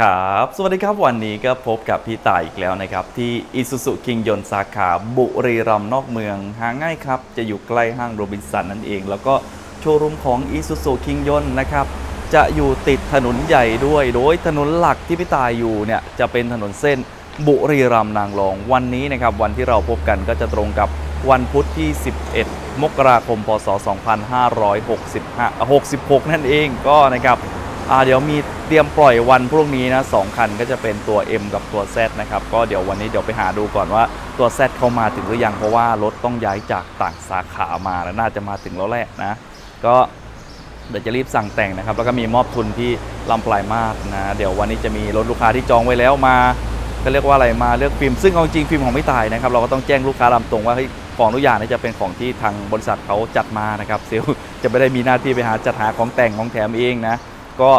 ครับ สวัสดีครับวันนี้ก็พบกับพี่ต่ายอีกแล้วนะครับ ที่อิสุสุคิงยนสาขาบุรีรัมย์นอกเมือง หาง่ายครับ จะอยู่ใกล้ห้างโรบินสันนั่นเอง แล้วก็โชว์รูมของอิสุสุคิงยนนะครับ จะอยู่ติดถนนใหญ่ด้วย โดยถนนหลักที่พี่ตายอยู่เนี่ย จะเป็นถนนเส้นบุรีรัมย์นางรอง วันนี้นะครับ วันที่เราพบกันก็จะตรงกับวันพุธที่ 11 มกราคม พศ 2565 66 นั่นเองก็นะครับ อ่าเดี๋ยวมีเตรียมปล่อยวันพรุ่งนี้นะสองคันก็จะเป็นตัว M กับตัว Z นะครับ ก็เดี๋ยววันนี้เดี๋ยวไปหาดูก่อนว่าตัว Z เข้ามาถึงหรือยังเพราะว่ารถต้องย้ายจากต่างสาขามาแล้วน่าจะมาถึงแล้วแหละนะ ก็เดี๋ยวจะรีบสั่งแต่งนะครับ แล้วก็มีมอบทุนที่ลำปลายมาสนะ เดี๋ยววันนี้จะมีรถลูกค้าที่จองไว้แล้วมาก็เรียกว่าอะไรมาเลือกฟิล์มซึ่งเอาจริงฟิล์มของไม่ตายนะครับ เราก็ต้องแจ้งลูกค้าลำตรงว่าของทุกอย่างนี้จะเป็นของที่ทางบริษัทเขาจัดมานะครับเซลล์จะไม่ได้มีหน้าที่ไปหาจัดหาของแต่งของแถมเองนะ ก็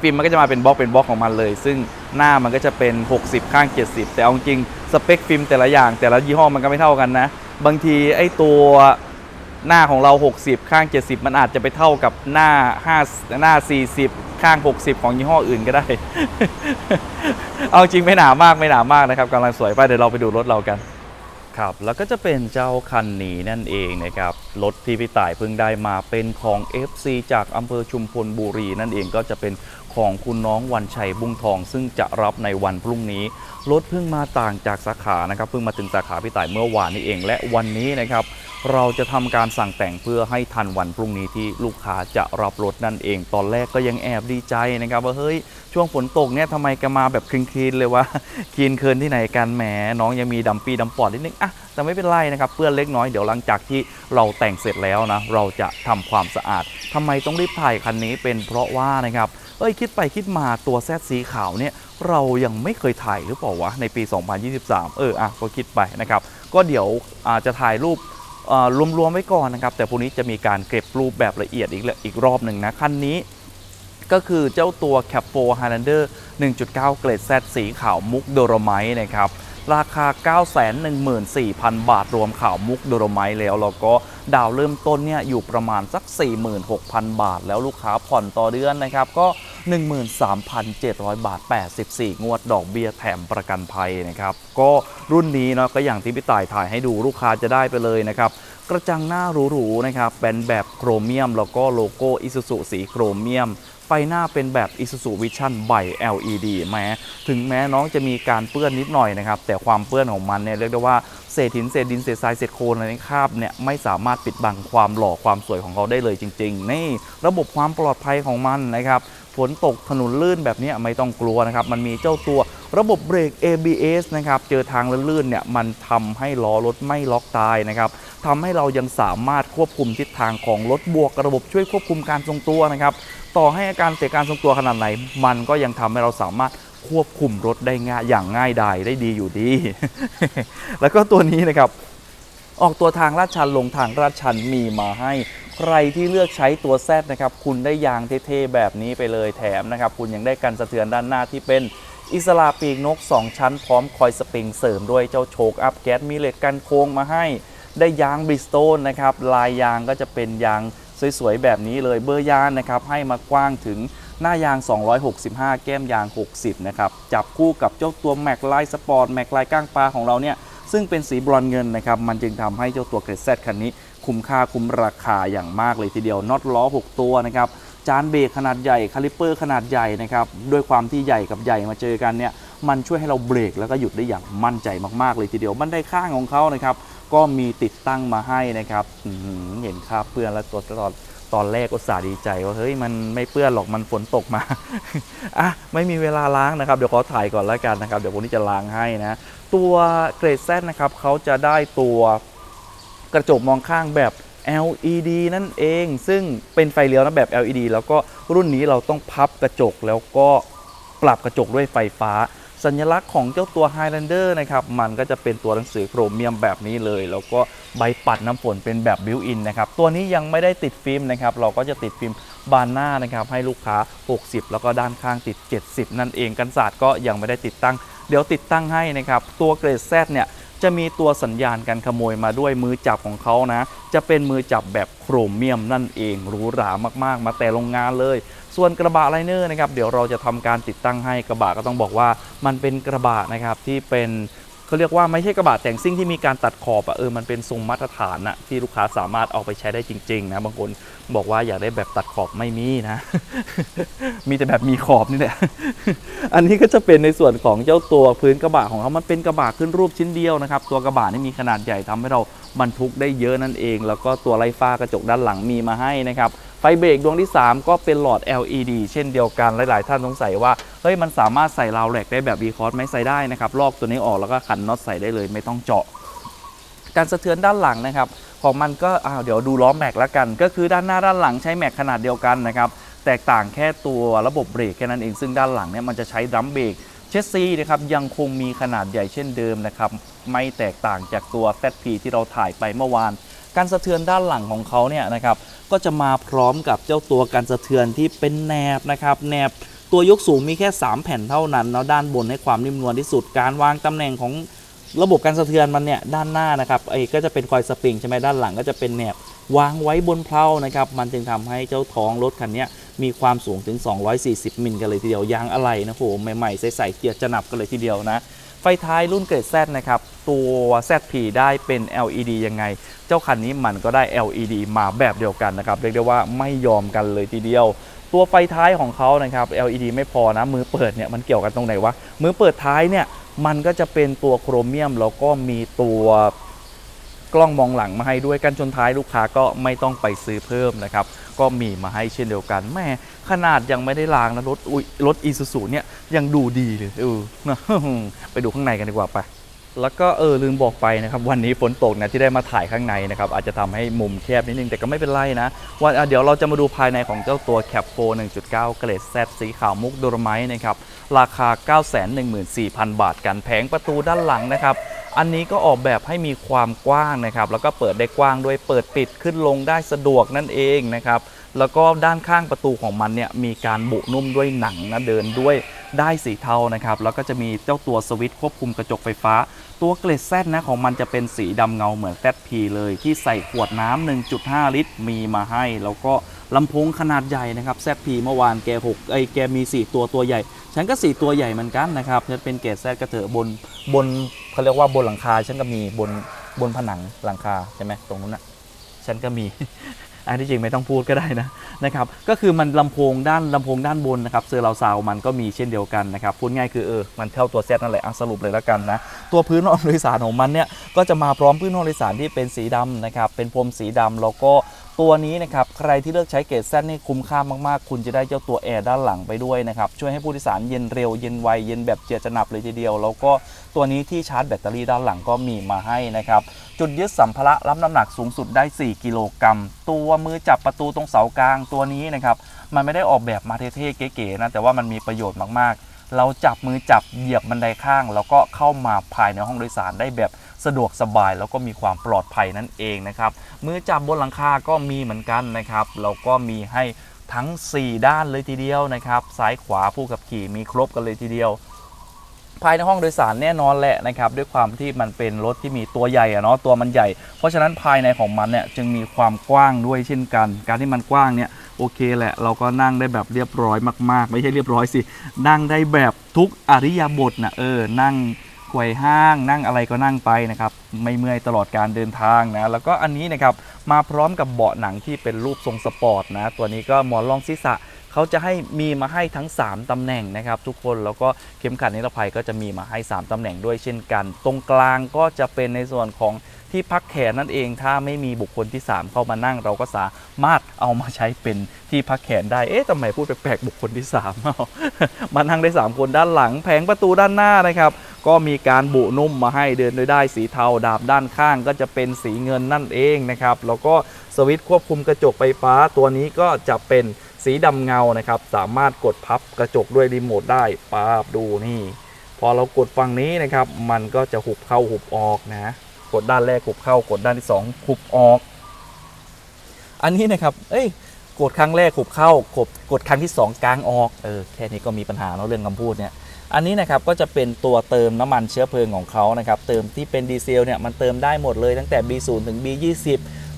ฟิล์มมันก็จะมาเป็นบล็อกเป็นบล็อกของมันเลย ซึ่งหน้ามันก็จะเป็น 60 ข้าง 70 แต่เอาจริงสเปคฟิล์มแต่ละอย่าง แต่ละยี่ห้อมันก็ไม่เท่ากันนะ บางทีไอ้ตัวหน้าของเรา 60 ข้าง 70 มันอาจจะไปเท่ากับหน้า5หน้า 40 ข้าง 60 ของยี่ห้ออื่นก็ได้ เอาจริงไม่หนามากไม่หนามากนะครับกำลังสวยไปเดี๋ยวเราไปดูรถเรากัน ครับแล้วก็จะเป็นเจ้าคันนี้นั่นเองนะครับรถที่พี่ต่ายเพิ่งได้มาเป็นของ FC จากอำเภอชุมพลบุรีนั่นเองก็จะเป็นของคุณน้องวันชัยบุ้งทอง ซึ่งจะรับในวันพรุ่งนี้รถเพิ่งมาต่างจากสาขานะครับเพิ่งมาถึงสาขาพี่ต่ายเมื่อวานนี้เอง และวันนี้นะครับ เราจะทำการสั่งแต่งเพื่อให้ทันวันพรุ่งนี้ที่ลูกค้าจะรับรถนั่นเอง ตอนแรกก็ยังแอบดีใจนะครับว่าเฮ้ยช่วงฝนตกเนี่ยทำไมแกมาแบบคลีนๆเลยวะคลีนเคินที่ไหนกันแหมน้องยังมีดำปีดำปอดนิดนึงอะแต่ไม่เป็นไรนะครับเปื้อนเล็กน้อยเดี๋ยวหลังจากที่เราแต่งเสร็จแล้วนะเราจะทำความสะอาดทำไมต้องรีบถ่ายคันนี้เป็นเพราะว่านะครับเอ้ยคิดไปคิดมาตัวแซดสีขาวเนี่ยเรายังไม่เคยถ่ายหรือเปล่าวะในปี 2023 เอออะก็คิดไปนะครับก็เดี๋ยวอาจะถ่ายรูป รวมๆไว้ก่อนนะครับ แต่พวกนี้จะมีการเก็บรูปแบบละเอียดอีกละอีกรอบหนึ่งนะคันนี้ก็คือเจ้าตัว Cap 4 Highlander 1.9 เกรด Z สีขาวมุกโดโรไมต์นะครับ ราคา 914,000 บาทรวมขาวมุกโดโรไมต์แล้วแล้วก็ดาวเริ่มต้นเนี่ยอยู่ประมาณสัก 46,000 บาท แล้วลูกค้าผ่อนต่อเดือนนะครับ ก็ 13,700 บาท 84 งวดดอกเบี้ยแถมประกันภัยนะครับ ก็รุ่นนี้เนาะก็อย่างที่พี่ต่ายถ่ายให้ดูลูกค้าจะได้ไปเลยนะครับ กระจังหน้าหรูๆนะครับเป็นแบบโครเมียม แล้วก็โลโก้อิซูซุสีโครเมียมไฟหน้าเป็นแบบ Isuzu Vision ใบ LED แม้ถึงแม้น้องจะมีการเปื้อนนิดหน่อยนะครับ แต่ความเปื้อนของมันเนี่ยเรียกได้ว่าเศษหินเศษดินเศษทรายเศษโคลนอะไรในคราบเนี่ยไม่สามารถปิดบังความหล่อความสวยของเขาได้เลยจริง ๆ นี่ระบบความปลอดภัยของมันนะครับ ฝนตกถนนลื่นแบบนี้ไม่ต้องกลัวนะครับ มันมีเจ้าตัวระบบเบรก ABS นะครับ เจอทางลื่นเนี่ยมันทำให้ล้อรถไม่ล็อกตายนะครับทำให้เรายังสามารถควบคุมทิศทางของรถบวกระบบช่วยควบคุมการทรงตัวนะครับ ต่อให้อาการเสียการทรงตัวขนาดไหน มันก็ยังทำให้เราสามารถควบคุมรถได้ง่ายอย่างง่ายดายได้ดีอยู่ดี แล้วก็ตัวนี้นะครับออกตัวทางลาดชันลงทางลาดชันมีมาให้ ใครที่เลือกใช้ตัวแซดนะครับคุณได้ยางเท่ๆแบบนี้ไปเลยแถมนะครับคุณยังได้กันสะเทือนด้านหน้าที่เป็นอิสระปีกนก 2 ชั้นพร้อมคอยสปริงเสริมด้วยเจ้าโชคอัพแก๊สมีเหล็กกันโค้งมาให้ ได้ยางบริสโตนนะครับลายยางก็จะเป็นยางสวยๆแบบนี้เลยเบอร์ยางนะครับให้มากว้างถึงหน้ายาง 265 แก้มยาง 60 นะครับ จับคู่กับเจ้าตัวแม็กไลสปอร์ตแม็กไลก้างปลาของเราเนี่ย ซึ่งเป็นสีบรอนเงินนะครับ มันจึงทำให้เจ้าตัวเกรดแซคันนี้ คุ้มค่าคุ้มราคาอย่างมากเลยทีเดียวน็อตล้อ 6 ตัวนะครับจานเบรกขนาดใหญ่คาลิปเปอร์ขนาดใหญ่นะครับด้วยความที่ใหญ่กับใหญ่มาเจอกันเนี่ยมันช่วยให้เราเบรกแล้วก็หยุดได้อย่างมั่นใจมากๆเลยทีเดียวบันได้ข้างของเขานะครับก็มีติดตั้งมาให้นะครับเห็นคราบเปื้อนแล้วตัวตลอนตอนแรกก็สาห์ดีใจว่าเฮ้ยมันไม่เปื้อนหรอกมันฝนตกมาอะไม่มีเวลาล้างนะครับเดี๋ยวขอถ่ายก่อนแล้วกันนะครับ เดี๋ยววันนี้จะล้างให้นะ ตัวเกรดแซนะครับเขาจะได้ตัว กระจกมองข้างแบบ LED นั่นเอง ซึ่งเป็นไฟเลี้ยวนะแบบ LED แล้วก็รุ่นนี้เราต้องพับกระจกแล้วก็ปรับกระจกด้วยไฟฟ้า สัญลักษณ์ของเจ้าตัว Highlander นะครับ มันก็จะเป็นตัวหนังสือโครเมียมแบบนี้เลย แล้วก็ใบปัดน้ำฝนเป็นแบบบิวอินนะครับ ตัวนี้ยังไม่ได้ติดฟิล์มนะครับ เราก็จะติดฟิล์มบานหน้านะครับ ให้ลูกค้า 60 แล้วก็ด้านข้างติด 70 นั่นเองกันศาสตร์ก็ยังไม่ได้ติดตั้ง เดี๋ยวติดตั้งให้นะครับ ตัวเกรดแซเนี่ย จะมีตัวสัญญาณการขโมยมาด้วยมือจับของเขานะ จะเป็นมือจับแบบโครเมียมนั่นเองหรูหรามากๆ มาแต่โรงงานเลย ส่วนกระบะไลเนอร์นะครับเดี๋ยวเราจะทำการติดตั้งให้กระบะก็ต้องบอกว่า มันเป็นกระบะนะครับที่เป็น เขาเรียกว่าไม่ใช่กระบะแต่งซิ่งที่มีการตัดขอบอะเออมันเป็นทรงมาตรฐานอะที่ลูกค้าสามารถเอาไปใช้ได้จริง ๆ นะ บางคนบอกว่าอยากได้แบบตัดขอบไม่มีนะ มีแต่แบบมีขอบนี่แหละอันนี้ก็จะเป็นในส่วนของเจ้าตัวพื้นกระบะของเขามันเป็นกระบะขึ้นรูปชิ้นเดียวนะครับ ตัวกระบะนี่มีขนาดใหญ่ทำให้เราบรรทุกได้เยอะนั่นเอง แล้วก็ตัวไล่ฟ้ากระจกด้านหลังมีมาให้นะครับ ไฟเบรกดวงที่ 3 ก็เป็นหลอด LED เช่นเดียวกัน หลาย ๆ ท่านสงสัยว่า เฮ้ยมันสามารถใส่ราวแหลกได้แบบ v ีคอร์สไหมใส่ได้นะครับ ลอกตัวนี้ออกแล้วก็ขันน็อตใส่ได้เลยไม่ต้องเจาะ การสะเทือนด้านหลังนะครับ ของมันก็อ้าวเดี๋ยวดูล้อแม็กแล้วกัน ก็คือด้านหน้าด้านหลังใช้แม็กขนาดเดียวกันนะครับ แตกต่างแค่ตัวระบบเบรกแค่นั้นเอง ซึ่งด้านหลังเนี่ยมันจะใช้ดัมเบรกเชสซีนะครับยังคงมีขนาดใหญ่เช่นเดิมนะครับไม่แตกต่างจากตัว ZP ที่เราถ่ายไปเมื่อวาน การสะเทือนด้านหลังของเขาเนี่ยนะครับ ก็จะมาพร้อมกับเจ้าตัวการสะเทือนที่เป็นแนบนะครับแนบตัวยกสูงมีแค่ 3 แผ่นเท่านั้นเนาะด้านบนให้ความนิ่มนวลที่สุดการวางตำแหน่งของระบบการสะเทือนมันเนี่ยด้านหน้านะครับไอ้ก็จะเป็นคอยสปริงใช่ไหมด้านหลังก็จะเป็นแนบวางไว้บนเพลานะครับมันจึงทำให้เจ้าท้องรถคันนี้มีความสูงถึง 240 มิลกันเลยทีเดียวยางอะไรนะโหใหม่ๆใส่ๆเกียร์จะหนับกันเลยทีเดียวนะ ไฟท้ายรุ่นเกรด Z นะครับ ตัว ZP ได้เป็น LED ยังไง เจ้าคันนี้มันก็ได้ LED มาแบบเดียวกันนะครับ เรียกได้ว่าไม่ยอมกันเลยทีเดียว ตัวไฟท้ายของเขานะครับ LED ไม่พอนะ มือเปิดเนี่ยมันเกี่ยวกันตรงไหนวะ มือเปิดท้ายเนี่ยมันก็จะเป็นตัวโครเมียมแล้วก็มีตัว กล้องมองหลังมาให้ด้วยกันชนท้ายลูกค้าก็ไม่ต้องไปซื้อเพิ่มนะครับก็มีมาให้เช่นเดียวกันแม่ขนาดยังไม่ได้ล้างนะรถอุยรถอีซูซูเนี่ยยังดูดีเลยเออนะไปดูข้างในกันดีกว่าไปแล้วก็เออลืมบอกไปนะครับวันนี้ฝนตกนะที่ได้มาถ่ายข้างในนะครับอาจจะทำให้มุมแคบนิดนึงแต่ก็ไม่เป็นไรนะวันอะเดี๋ยวเราจะมาดูภายในของเจ้าตัว Cap 4 1.9 เกรด Z สีขาวมุกโดรไมต์นะครับราคา 914,000 บาทกันแผงประตูด้านหลังนะครับ อันนี้ก็ออกแบบให้มีความกว้างนะครับ แล้วก็เปิดได้กว้างด้วยเปิดปิดขึ้นลงได้สะดวกนั่นเองนะครับ แล้วก็ด้านข้างประตูของมันเนี่ยมีการบุนุ่มด้วยหนังนะเดินด้วยได้สีเทานะครับ แล้วก็จะมีเจ้าตัวสวิตช์ควบคุมกระจกไฟฟ้า ตัวเกล็ดแซดนะของมันจะเป็นสีดำเงาเหมือน ZP เลยที่ใส่ขวดน้ำ1.5 ลิตร มีมาให้ แล้วก็ลำโพงขนาดใหญ่นะครับ ZP เมื่อวานแก6ไอแกมี 4 ตัวตัวใหญ่ ฉันก็ 4 ตัวใหญ่เหมือนกันนะครับฉันเป็นเกรดแซดกระเถอะบนบนเขาเรียกว่าบนหลังคาฉันก็มีบนบนผนังหลังคาใช่ไหมตรงนู้นนะฉันก็มี อันที่จริงไม่ต้องพูดก็ได้นะนะครับก็คือมันลำโพงด้านลำโพงด้านบนนะครับเซอร์เราซาวมันก็มีเช่นเดียวกันนะครับพูดง่ายคือเออมันเท่าตัวเซตนั่นแหละสรุปเลยแล้วกันนะตัวพื้นห้องโดยสารของมันเนี่ยก็จะมาพร้อมพื้นห้องโดยสารที่เป็นสีดำนะครับเป็นพรมสีดำแล้วก็ ตัวนี้นะครับใครที่เลือกใช้เกรดแซดนี่คุ้มค่ามากๆ คุณจะได้เจ้าตัวแอร์ด้านหลังไปด้วยนะครับช่วยให้ผู้โดยสารเย็นเร็วเย็นไวเย็นแบบเจียจนับเลยทีเดียว แล้วก็ตัวนี้ที่ชาร์จแบตเตอรี่ด้านหลังก็มีมาให้นะครับจุดยึดสัมภาระรับน้ำหนักสูงสุดได้ 4 กิโลกรัมตัวมือจับประตูตรงเสากลางตัวนี้นะครับมันไม่ได้ออกแบบมาเท่ๆเก๋ๆนะแต่ว่ามันมีประโยชน์มากๆ เราจับมือจับเหยียบบันไดข้าง แล้วก็เข้ามาภายในห้องโดยสารได้แบบ สะดวกสบายแล้วก็มีความปลอดภัยนั่นเองนะครับมือจับบนหลังคาก็มีเหมือนกันนะครับแล้วก็มีให้ทั้ง 4 ด้านเลยทีเดียวนะครับซ้ายขวาผู้ขับขี่มีครบกันเลยทีเดียว ภายในห้องโดยสารแน่นอนแหละนะครับด้วยความที่มันเป็นรถที่มีตัวใหญ่อะเนาะตัวมันใหญ่ เพราะฉะนั้นภายในของมันเนี่ยจึงมีความกว้างด้วยเช่นกัน การที่มันกว้างเนี่ยโอเคแหละเราก็นั่งได้แบบเรียบร้อยมาก ๆ ไม่ใช่เรียบร้อยสินั่งได้แบบทุกอริยบทนะเออนั่ง ไขว่ห้างนั่งอะไรก็นั่งไปนะครับไม่เมื่อยตลอดการเดินทางนะแล้วก็อันนี้นะครับมาพร้อมกับเบาะหนังที่เป็นรูปทรงสปอร์ตนะตัวนี้ก็หมอนรองศีรษะเขาจะให้มีมาให้ทั้ง 3ตำแหน่งนะครับ ทุกคนแล้วก็เข็มขัดนิรภัยก็จะมีมาให้ 3ตำแหน่งด้วยเช่นกัน ตรงกลางก็จะเป็นในส่วนของที่พักแขนนั่นเอง ถ้าไม่มีบุคคลที่ 3 เข้ามานั่ง เราก็สามารถเอามาใช้เป็นที่พักแขนได้ เอ๊ะทำไมพูดแปลกๆบุคคลที่3เอามานั่งได้ 3 คนด้านหลัง แผงประตูด้านหน้านะครับ ก็มีการบุนุ่มมาให้เดินโดยได้สีเทาดาบด้านข้างก็จะเป็นสีเงินนั่นเองนะครับแล้วก็สวิตช์ควบคุมกระจกไฟฟ้าตัวนี้ก็จะเป็นสีดำเงานะครับ สามารถกดพับกระจกด้วยรีโมทได้ปาบดูนี่ พอเรากดฝั่งนี้นะครับ มันก็จะหุบเข้าหุบออกนะ กดด้านแรกหุบเข้ากดด้านที่สองหุบออก อันนี้นะครับเอ้ยกดครั้งแรกหุบเข้ากดกดครั้งที่สองกลางออกเออแค่นี้ก็มีปัญหาเนาะเรื่องคำพูดเนี่ย อันนี้นะครับก็จะเป็นตัวเติมน้ำมันเชื้อเพลิงของเขานะครับเติมที่เป็นดีเซลเนี่ยมันเติมได้หมดเลยตั้งแต่ B0 ถึง B20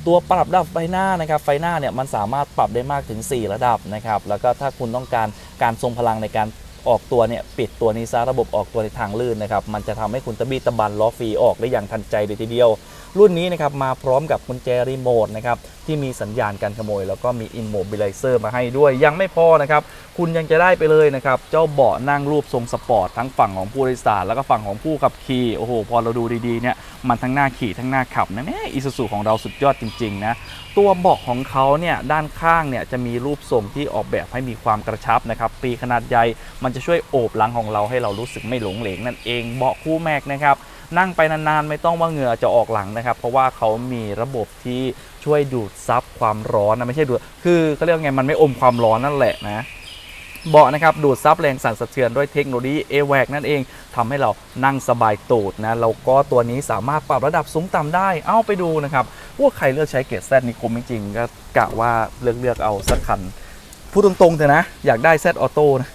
ตัวปรับระดับไฟหน้านะครับไฟหน้าเนี่ยมันสามารถปรับได้มากถึง 4 ระดับนะครับแล้วก็ถ้าคุณต้องการการทรงพลังในการออกตัวเนี่ยปิดตัวนี้ซะระบบออกตัวในทางลื่นนะครับมันจะทำให้คุณตะบี้ตะบันล้อฟรีออกได้อย่างทันใจเลยทีเดียว รุ่นนี้นะครับมาพร้อมกับกุญแจรีโมทนะครับที่มีสัญญาณการขโมย แล้วก็มีอินโมบิลิเซอร์มาให้ด้วย ยังไม่พอนะครับ คุณยังจะได้ไปเลยนะครับ เจ้าเบาะนั่งรูปทรงสปอร์ตทั้งฝั่งของผู้โดยสารแล้วก็ฝั่งของผู้ขับขี่โอ้โห พอเราดูดีๆเนี่ยมันทั้งหน้าขี่ทั้งหน้าขับนะเนี่ยอิซูซูของเราสุดยอดจริงๆนะตัวเบาะของเขาเนี่ยด้านข้างเนี่ยจะมีรูปทรงที่ออกแบบให้มีความกระชับนะครับปีขนาดใหญ่มันจะช่วยโอบหลังของเราให้เรารู้สึกไม่หลงเหลงนั่นเองเบาะคู่แม็กนะครับ นั่งไปนานๆ ไม่ต้องว่าเหงื่อจะออกหลังนะครับ เพราะว่าเขามีระบบที่ช่วยดูดซับความร้อนนะไม่ใช่ดูดคือเขาเรียกไงมันไม่อมความร้อนนั่นแหละนะเบาะนะครับดูดซับแรงสั่นสะเทือนด้วยเทคโนโลยี a w a c นั่นเองทำให้เรานั่งสบายตูดนะแล้วก็ตัวนี้สามารถปรับระดับสูงต่ำได้ เอาไปดูนะครับว่าใครเลือกใช้เกรดแซดนี่คุ้มจริงๆก็กะว่าเลือกเลือกๆเอาสักคันพูดตรงๆเถอะนะ อยากได้แซดออโต้นะ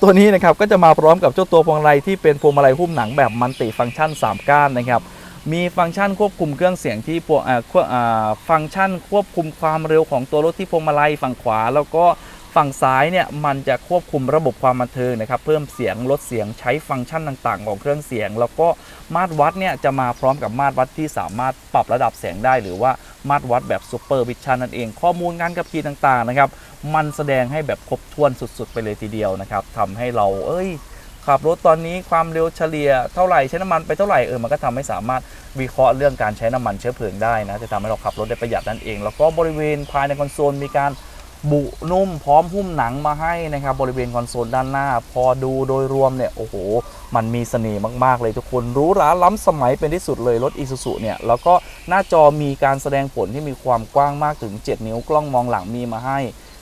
ตัวนี้นะครับก็จะมาพร้อมกับเจ้าตัวพวงมาลัยที่เป็นพวงมาลัยหุ้มหนังแบบมัลติฟังก์ชัน 3 ก้านนะครับมีฟังก์ชันควบคุมเครื่องเสียงที่พวงอ่าควบอ่าฟังก์ชันควบคุมความเร็วของตัวรถที่พวงมาลัยฝั่งขวา แล้วก็ ฝั่งซ้ายเนี่ยมันจะควบคุมระบบความบันเทิงนะครับเพิ่มเสียงลดเสียงใช้ฟังก์ชันต่างๆ ของเครื่องเสียง แล้วก็มาตรวัดเนี่ยจะมาพร้อมกับมาตรวัดที่สามารถปรับระดับเสียงได้ หรือว่ามาตรวัดแบบซูเปอร์วิชันนั่นเอง ข้อมูลการขับขี่ต่างๆนะครับมันแสดงให้แบบครบถ้วนสุดๆ ไปเลยทีเดียวนะครับทำให้เราเอ้ยขับรถตอนนี้ความเร็วเฉลี่ยเท่าไหร่ใช้น้ำมันไปเท่าไหร่เออมันก็ทำให้สามารถวิเคราะห์เรื่องการใช้น้ำมันเชื้อเพลิงได้นะจะทำให้เราขับรถได้ประหยัดนั่นเอง แล้วก็บริเวณภายในคอนโซลมีการ บุนุ่มพร้อมหุ้มหนังมาให้นะครับบริเวณคอนโซลด้านหน้า พอดูโดยรวมเนี่ยโอ้โห มันมีเสน่ห์มาก ๆ เลยทุกคนหรู้ราล้ำสมัยเป็นที่สุดเลยรถ Isuzu เนี่ย แล้วก็หน้าจอมีการแสดงผลที่มีความกว้างมากถึง 7 นิ้วกล้องมองหลังมีมาให้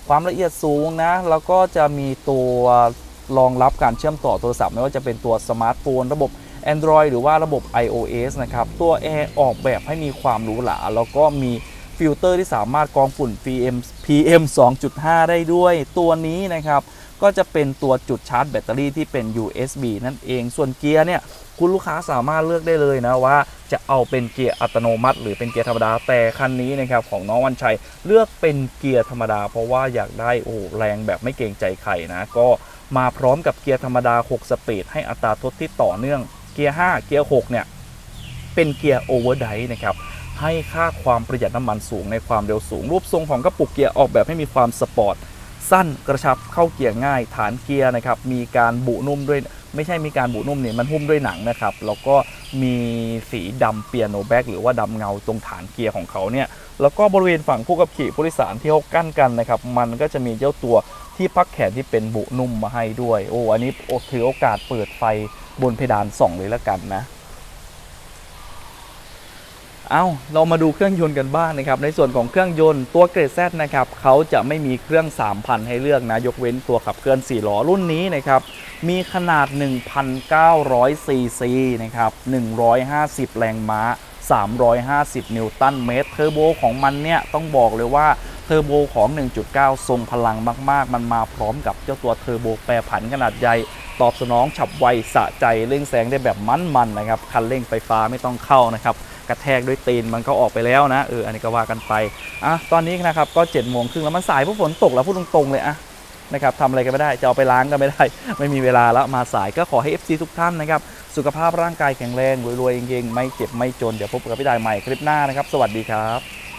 ความละเอียดสูงนะ แล้วก็จะมีตัวรองรับการเชื่อมต่อโทรศัพท์ไม่ว่าจะเป็นตัวสมาร์ทโฟนระบบ Android หรือว่าระบบ iOS นะครับตัว Air ออกแบบให้มีความหรูหราแล้วก็มี ฟิลเตอร์ที่สามารถกรองฝุ่น PM PM 2.5 ได้ด้วย ตัวนี้นะครับก็จะเป็นตัวจุดชาร์จแบตเตอรี่ที่เป็น USB นั่นเอง ส่วนเกียร์เนี่ยคุณลูกค้าสามารถเลือกได้เลยนะว่าจะเอาเป็นเกียร์อัตโนมัติ หรือเป็นเกียร์ธรรมดา แต่คันนี้นะครับของน้องวันชัยเลือกเป็นเกียร์ธรรมดา เพราะว่าอยากได้โอ้แรงแบบไม่เกรงใจใครนะ ก็มาพร้อมกับเกียร์ธรรมดา 6 สปีดให้อัตราทดที่ต่อเนื่อง เกียร์ 5 เกียร์ 6 เนี่ยเป็นเกียร์โอเวอร์ไดนะครับ ให้ค่าความประหยัดน้ำมันสูงในความเร็วสูง รูปทรงของกระปุกเกียร์ออกแบบให้มีความสปอร์ตสั้นกระชับเข้าเกียร์ง่าย ฐานเกียร์นะครับมีการบุนุ่มด้วย ไม่ใช่มีการบุนุ่มเนี่ยมันหุ้มด้วยหนังนะครับแล้วก็มีสีดำเปียโนแบ็กหรือว่าดำเงาตรงฐานเกียร์ของเขาเนี่ยแล้วก็บริเวณฝั่งผู้ขับขี่ผู้โดยสารที่เขากั้นกันนะครับมันก็จะมีเจ้าตัวที่พักแขนที่เป็นบุนุ่มมาให้ด้วย โอ้อันนี้ถือโอกาสเปิดไฟบนเพดานส่องเลยแล้วกันนะ เอาเรามาดูเครื่องยนต์กันบ้างนะครับ ในส่วนของเครื่องยนต์ตัวเกรดแซนะครับเขาจะไม่มีเครื่อง 3,000 ให้เลือกนะ ยกเว้นตัวขับเคลื่อน 4 ล้อรุ่นนี้นะครับ มีขนาด 1,900ซีซีนะครับ 150 แรงม้า 350 นิวตันเมตร เทอร์โบของมันเนี่ยต้องบอกเลยว่าเทอร์โบของ 1.9 ทรงพลังมาก ๆ มันมาพร้อมกับเจ้าตัวเทอร์โบแปรผันขนาดใหญ่ตอบสนองฉับไวสะใจเร่งแซงได้แบบมันๆนะครับ คันเร่งไฟฟ้าไม่ต้องเข้านะครับ กระแทกด้วยตีนมันก็ออกไปแล้วนะเอออันนี้ก็ว่ากันไปอะตอนนี้นะครับก็7จ็ดโมงครึ่งแล้วมันสายเพราะฝนตกแล้วพูดตรงๆเลยอะนะครับทำอะไรกันไม่ได้จะเอาไปล้างก็ไม่ได้ ไม่มีเวลาแล้วมาสายก็ขอให้ FC ทุกท่านนะครับสุขภาพร่างกายแข็งแรงรวยๆเองๆไม่เจ็บไม่จนเดี๋ยวพบกับพี่ดายใหม่คลิปหน้านะครับ สวัสดีครับ